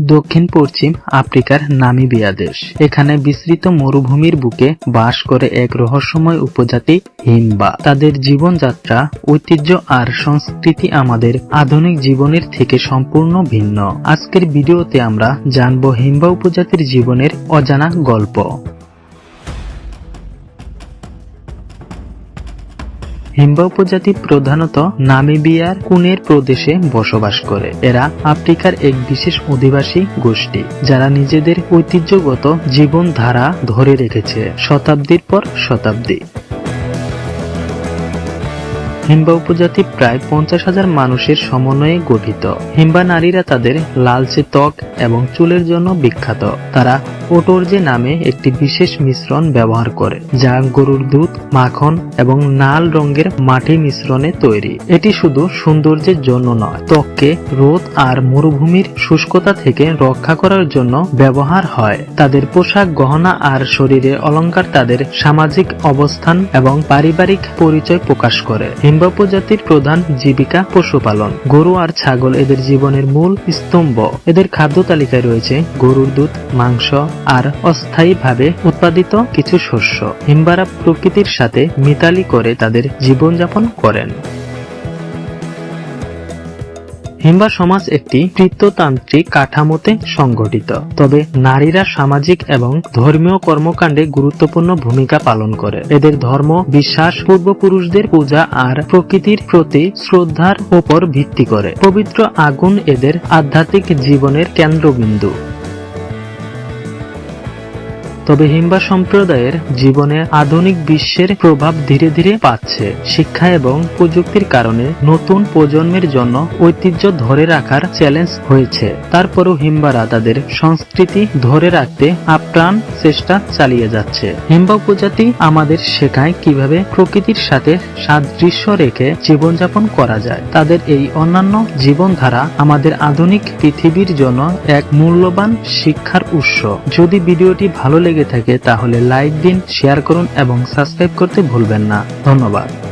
দক্ষিণ পশ্চিম আফ্রিকার নামিবিয়া দেশ। এখানে বিস্তৃত মরুভূমির বুকে বাস করে এক রহস্যময় উপজাতি হিমবা। তাদের জীবনযাত্রা, ঐতিহ্য আর সংস্কৃতি আমাদের আধুনিক জীবনের থেকে সম্পূর্ণ ভিন্ন। আজকের ভিডিওতে আমরা জানব হিমবা উপজাতির জীবনের অজানা গল্প। হিম্বা উপজাতি প্রধানত নামিবিয়ার কুনের প্রদেশে বসবাস করে। এরা আফ্রিকার এক বিশেষ অধিবাসী গোষ্ঠী, যারা নিজেদের ঐতিহ্যগত জীবনধারা ধরে রেখেছে, শতাব্দীর পর শতাব্দী। হিম্বা উপজাতি প্রায় পঞ্চাশ হাজার মানুষের সমন্বয়ে গঠিত। হিম্বা নারীরা তাদের লালচে ত্বক এবং চুলের জন্য বিখ্যাত। তারা ওটরজে নামে একটি বিশেষ মিশ্রণ ব্যবহার করে, যা গরুর দুধ, মাখন এবং নাল রঙের মাটি মিশ্রণে তৈরি। এটি শুধু সৌন্দর্যের জন্য নয়, ত্বককে রোদ আর মরুভূমির শুষ্কতা থেকে রক্ষা করার জন্য ব্যবহার হয়। তাদের পোশাক, গহনা আর শরীরে অলংকার তাদের সামাজিক অবস্থান এবং পারিবারিক পরিচয় প্রকাশ করে। হিম্বা প্রজাতির প্রধান জীবিকা পশুপালন। গরু আর ছাগল এদের জীবনের মূল স্তম্ভ। এদের খাদ্য তালিকায় রয়েছে গরুর দুধ, মাংস আর অস্থায়ীভাবে উৎপাদিত কিছু শস্য। হিম্বারা প্রকৃতির সাথে মিতালি করে তাদের জীবনযাপন করেন। হিম্বা সমাজ একটি কৃত্যতান্ত্রিক কাঠামোতে সংগঠিত। তবে নারীরা সামাজিক এবং ধর্মীয় কর্মকাণ্ডে গুরুত্বপূর্ণ ভূমিকা পালন করে। এদের ধর্ম, বিশ্বাস, পূর্বপুরুষদের পূজা আর প্রকৃতির প্রতি শ্রদ্ধার উপর ভিত্তি করে। পবিত্র আগুন এদের আধ্যাত্মিক জীবনের কেন্দ্রবিন্দু। তবে হিম্বা সম্প্রদায়ের জীবনে আধুনিক বিশ্বের প্রভাব ধীরে ধীরে পাচ্ছে। শিক্ষা এবং প্রযুক্তির কারণে নতুন প্রজন্মের জন্য ঐতিহ্য ধরে রাখার চ্যালেঞ্জ হয়েছে। তারপরও হিম্বারা তাদের সংস্কৃতি ধরে রাখতে আপ্রাণ চেষ্টা চালিয়ে যাচ্ছে। হিম্বা উপজাতি আমাদের শেখায় কীভাবে প্রকৃতির সাথে সাদৃশ্য রেখে জীবনযাপন করা যায়। তাদের এই অন্যান্য জীবনধারা আমাদের আধুনিক পৃথিবীর জন্য এক মূল্যবান শিক্ষার উৎস। যদি ভিডিওটি ভালো লেগে থাকে তাহলে লাইক দিন শেয়ার করুন এবং সাবস্ক্রাইব করতে ভুলবেন না। ধন্যবাদ।